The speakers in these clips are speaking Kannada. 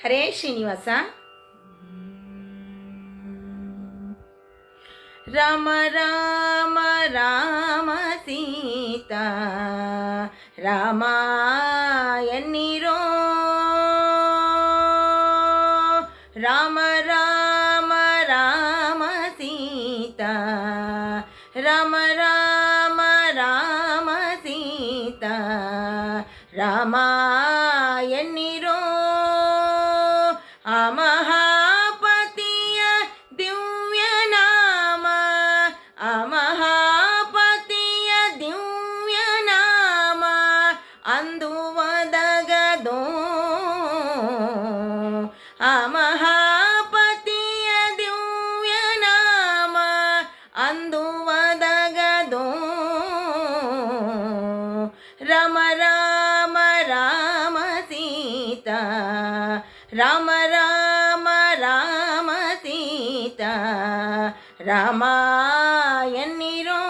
ಹರೇ ಶ್ರೀನಿವಾಸ ರಾಮ ರಾಮ ರಾಮ ಸೀತಾ ರಾಮ ಎನ್ನಿರೋ ರಾಮ ರಾಮ ರಾಮ ಸೀತಾ ರಾಮ ರಾಮ ರಾಮ ಸೀತಾ ರಾಮ ಅಂದು ಒದಗದೋ. ರಮ, ರಾಮ ರಾಮ ಸೀತಾ. ರಾಮ ರಾಮ ರಾಮ ಸೀತಾ. ರಾಮ ಎನ್ನಿರೋ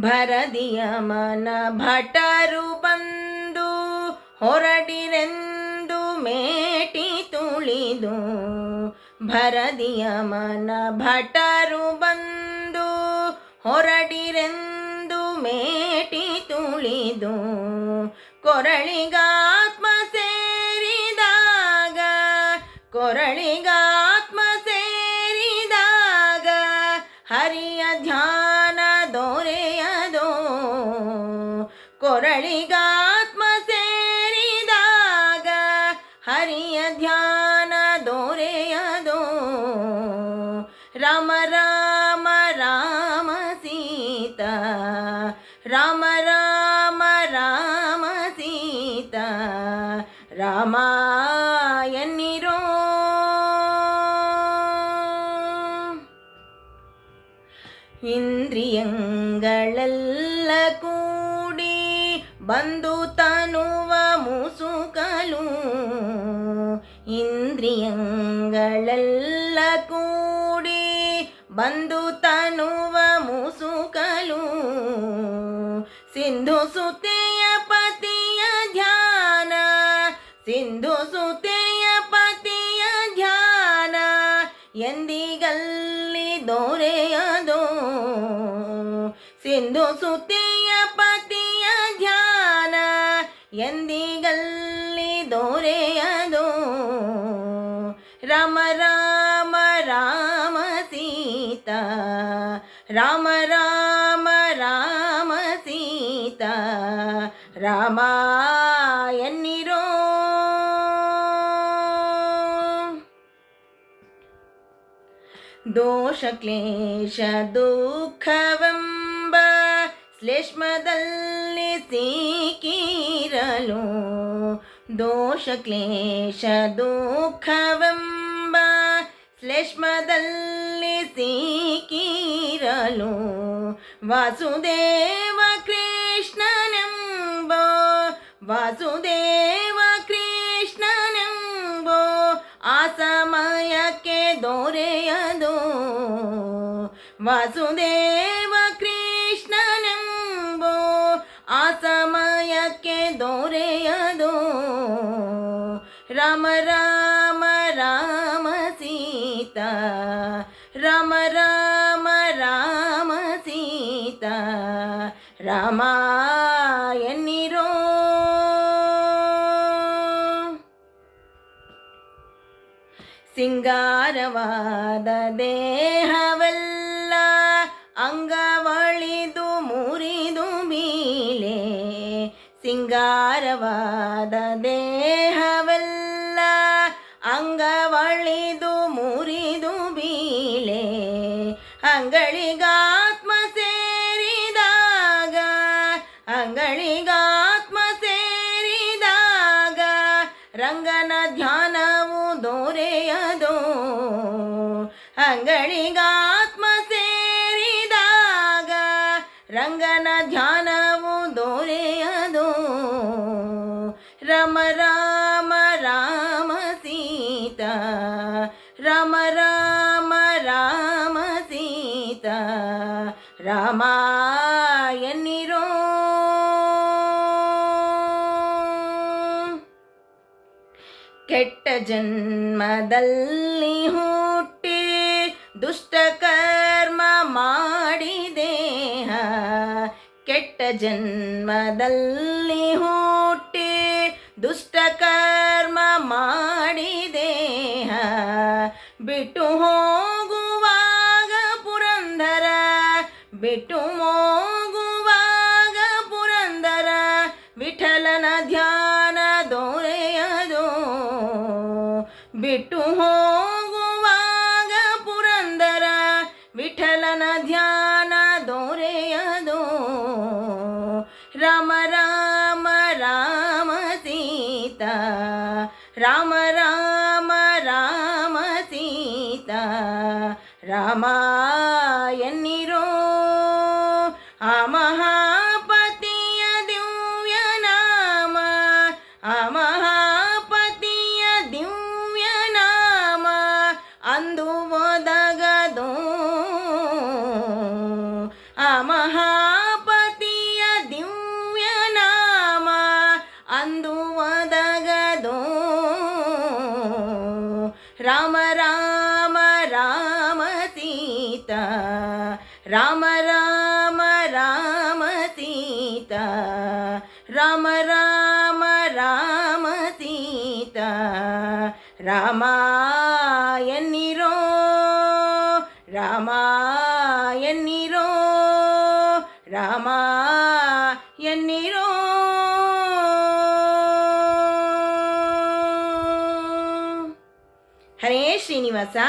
ಭರದಿಯ ಮನ ಭಟರು ಬಂದು ಮೇಟಿ ತುಳಿದು ಭರದಿಯ ಮನ ಭಟರು ಬಂದು ಹೊರಡಿರೆಂದು ಮೇಟಿ ತುಳಿದು. ಕೊರಳಿಗಾತ್ಮ ಸೇರಿದಾಗ ಕೊರಳಿಗಾತ್ಮ ಸೇರಿದಾಗ ಹರಿಯ ಧ್ಯಾನ ದೊರೆಯದೋ. ಕೊರಳಿಗಾತ್ಮ ರಾಮ ರಾಮ ರಾಮ ಸೀತಾ ರಾಮ ಎನ್ನಿರೋ ಇಂದ್ರಿಯಗಳೆಲ್ಲ ಕೂಡಿ ಬಂದು ತನುವ ಮುಸುಕಲು ಇಂದ್ರಿಯಗಳೆಲ್ಲ ಕೂಡಿ ಬಂದು ತನುವ ಮುಸುಕಲು. ಸಿಂಧು ಸುತೆಯ ಪತಿಯ ಧ್ಯಾನ. ಸಿಂಧು ಸುತೆಯ ಪತಿಯ ಧ್ಯಾನ. ಎಂದಿಗಲ್ಲಿ ದೊರೆಯದು. ಸಿಂಧು ಸುತೆಯ ಪತಿಯ ಧ್ಯಾನ. ಎಂದಿಗಲ್ಲಿ ದೊರೆಯದು. ರಾಮ ರಾಮ ರಾಮ ರಾಮ ಸೀತಾ ರಾಮ ಎನ್ನಿರೋ ದೋಷ ಕ್ಲೇಶ ದುಃಖವೆಂಬ ಶ್ಲೇಷ್ಮದಲ್ಲಿ ಸಿಕ್ಕಿರಲು ದೋಷ ಕ್ಲೇಶ ದುಃಖವೆಂಬ ಶ್ಲೇಷ್ಮದಲ್ಲಿ ಸಿಕ್ಕಿರಲು ವಾಸುದೇವ ಕೃಷ್ಣನೆಂಬ ವಾಸುದೇವ ಕೃಷ್ಣನೆಂಬೋ ಆ ಸಮಯಕ್ಕೆ ದೊರೆಯದೋ ವಾಸುದೇವ ಕೃಷ್ಣನೆಂಬೋ ಆ ಸಮಯಕ್ಕೆ ದೊರೆಯದೋ ರಾಮ ರಾಮ ರಾಮ ಸೀತಾ ರಾಮ ರಾಮ ರಾಮ ರಾಮ ಎನ್ನಿರೋ ಸಿಂಗಾರವಾದ ದೇಹವಲ್ಲ ಅಂಗವಳಿದು ಮುರಿದು ಬೀಳೆ. ಸಿಂಗಾರವಾದ ದೇಹವಲ್ಲ ಅಂಗವಳಿದು ಮುರಿದು ಬೀಳೆ. ಅಂಗಳಿಗಾತ್ಮ ರಂಗನ ಧ್ಯಾನವು ದೊರೆಯದು. ಅಂಗಳಿಗಾತ್ಮ ಸೇರಿದಾಗ ರಂಗನ ಧ್ಯಾನವು ದೊರೆಯದು. ರಮ ರಾಮ ರಾಮ ಸೀತಾ, ರಾಮ ರಾಮ ರಾಮ ಸೀತಾ, ರಾಮ ಜನ್ಮದಲ್ಲಿ ಹುಟ್ಟಿ ದುಷ್ಟಕರ್ಮ ಮಾಡಿದೇಹ ಕೆಟ್ಟ ಜನ್ಮದಲ್ಲಿ ಹುಟ್ಟಿ ದುಷ್ಟಕರ್ಮ ಮಾಡಿ ಮಾಡಿದೇಹ ಬಿಟ್ಟು ಹೋಗುವಾಗ ಪುರಂದರ ಬಿಟ್ಟು ವಿಠಲನ ಧ್ಯಾನ ದೊರೆಯದು ರಾಮ ರಾಮ ರಾಮ ಸೀತಾ ರಾಮ ರಾಮ ರಾಮ ಸೀತಾ ರಾಮ ಎನ್ನಿರೋ ಆ ಮಹಾಪತಿಯ சீதா. ராம ராம ராம சீதா. ராமாயணிரோ ராமாயணிரோ ராமாயணிரோ. ஹரே ஸ்ரீனிவாசா.